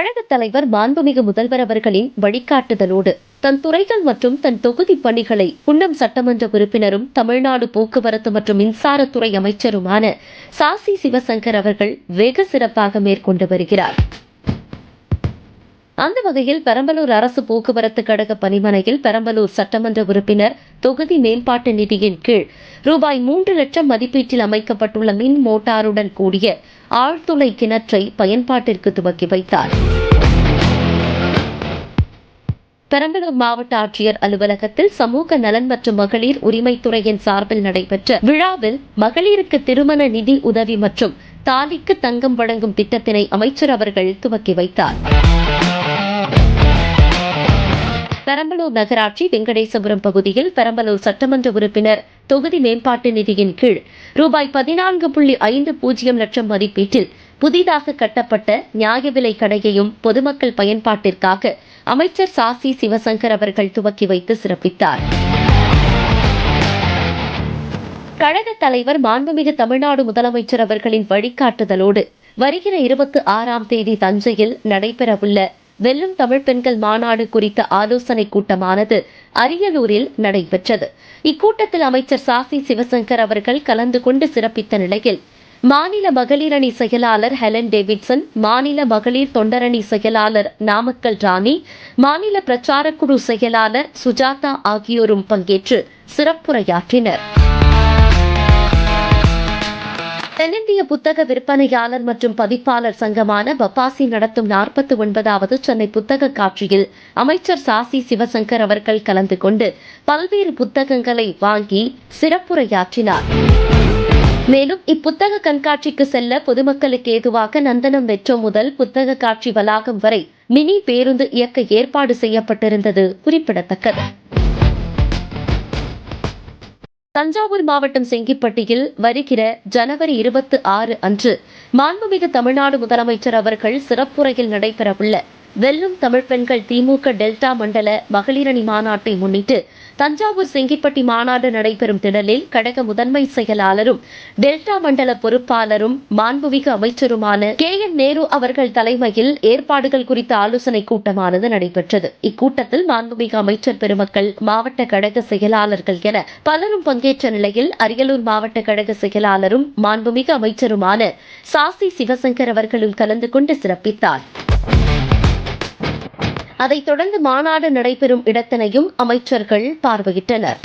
கழக தலைவர் மாண்புமிகு முதல்வர் அவர்களின் வழிகாட்டுதலோடு தன் துறைகள் மற்றும் தன் தொகுதி பணிகளை குன்னம் சட்டமன்ற உறுப்பினரும் தமிழ்நாடு போக்குவரத்து மற்றும் மின்சாரத்துறை அமைச்சருமான சாசி சிவசங்கர் அவர்கள் வெகு சிறப்பாக மேற்கொண்டு வருகிறார். அந்த வகையில் பெரம்பலூர் அரசு போக்குவரத்து கழக பணிமனையில் பெரம்பலூர் சட்டமன்ற உறுப்பினர் தொகுதி மேம்பாட்டு நிதியின் கீழ் ரூபாய் மூன்று லட்சம் மதிப்பீட்டில் அமைக்கப்பட்டுள்ள மின் மோட்டாருடன் கூடிய ஆழ்துளை கிணற்றை பயன்பாட்டிற்கு துவக்கி வைத்தார். பெரம்பலூர் மாவட்ட ஆட்சியர் அலுவலகத்தில் சமூக நலன் மற்றும் மகளிர் உரிமைத்துறையின் சார்பில் நடைபெற்ற விழாவில் மகளிருக்கு திருமண நிதி உதவி மற்றும் தாலிக்கு தங்கம் வழங்கும் திட்டத்தினை அமைச்சர் அவர்கள் துவக்கி வைத்தார். பெரம்பலூர் நகராட்சி வெங்கடேசபுரம் பகுதியில் பெரம்பலூர் சட்டமன்ற உறுப்பினர் தொகுதி மேம்பாட்டு நிதியின் கீழ் ரூபாய் பதினான்கு புள்ளி ஐந்து பூஜ்ஜியம் லட்சம் மதிப்பீட்டில் புதிதாக கட்டப்பட்ட நியாய விலை கடையையும் பொதுமக்கள் பயன்பாட்டிற்காக அமைச்சர் சாசி சிவசங்கர் அவர்கள் துவக்கி வைத்து சிறப்பித்தார். கழக தலைவர் மாண்புமிகு தமிழ்நாடு முதலமைச்சர் அவர்களின் வழிகாட்டுதலோடு வருகிற இருபத்தி ஆறாம் தேதி தஞ்சையில் நடைபெறவுள்ள வெல்லும் தமிழ் பெண்கள் மாநாடு குறித்த ஆலோசனை கூட்டமானது அரியலூரில் நடைபெற்றது. இக்கூட்டத்தில் அமைச்சர் சாசி சிவசங்கர் அவர்கள் கலந்து கொண்டு சிறப்பித்த நிலையில் மாநில மகளிரணி செயலாளர் ஹெலன் டேவிட்சன் மாநில மகளிர் தொண்டரணி செயலாளர் நாமக்கல் ராணி மாநில பிரச்சாரக்குழு செயலாளர் சுஜாதா ஆகியோரும் பங்கேற்று சிறப்புரையாற்றினர். தென்னிந்திய புத்தக விற்பனையாளர் மற்றும் பதிப்பாளர் சங்கமான பப்பாசி நடத்தும் நாற்பத்தி ஒன்பதாவது சென்னை புத்தக காட்சியில் அமைச்சர் சாசி சிவசங்கர் அவர்கள் கலந்து கொண்டு பல்வேறு புத்தகங்களை வாங்கி சிறப்புரையாற்றினார். மேலும் இப்புத்தக கண்காட்சிக்கு செல்ல பொதுமக்களுக்கு ஏதுவாக நந்தனம் மெட்ரோ முதல் புத்தக காட்சி வளாகம் வரை மினி பேருந்து இயக்க ஏற்பாடு செய்யப்பட்டிருந்தது குறிப்பிடத்தக்கது. தஞ்சாவூர் மாவட்டம் செங்கிப்பட்டியில் வருகிற ஜனவரி இருபத்தி ஆறு அன்று மாண்புமிகு தமிழ்நாடு முதலமைச்சர் அவர்கள் சிறப்புரையில் நடைபெறவுள்ள வெல்லும் தமிழ் பெண்கள் திமுக டெல்டா மண்டல மகளிரணி மாநாட்டை முன்னிட்டு தஞ்சாவூர் செங்கிப்பட்டி மாநாடு நடைபெறும் திடலில் கழக முதன்மை செயலாளரும் டெல்டா மண்டல பொறுப்பாளரும் மாண்புமிகு அமைச்சருமான கே என் நேரு அவர்கள் தலைமையில் ஏற்பாடுகள் குறித்த ஆலோசனை கூட்டமானது நடைபெற்றது. இக்கூட்டத்தில் மாண்புமிகு அமைச்சர் பெருமக்கள் மாவட்ட கழக செயலாளர்கள் என பலரும் பங்கேற்ற நிலையில் அரியலூர் மாவட்ட கழக செயலாளரும் மாண்புமிகு அமைச்சருமான சாசி சிவசங்கர் அவர்களும் கலந்து கொண்டு சிறப்பித்தார். அதைத் தொடர்ந்து மாநாடு நடைபெறும் இடத்தினையும் அமைச்சர்கள் பார்வையிட்டனர்.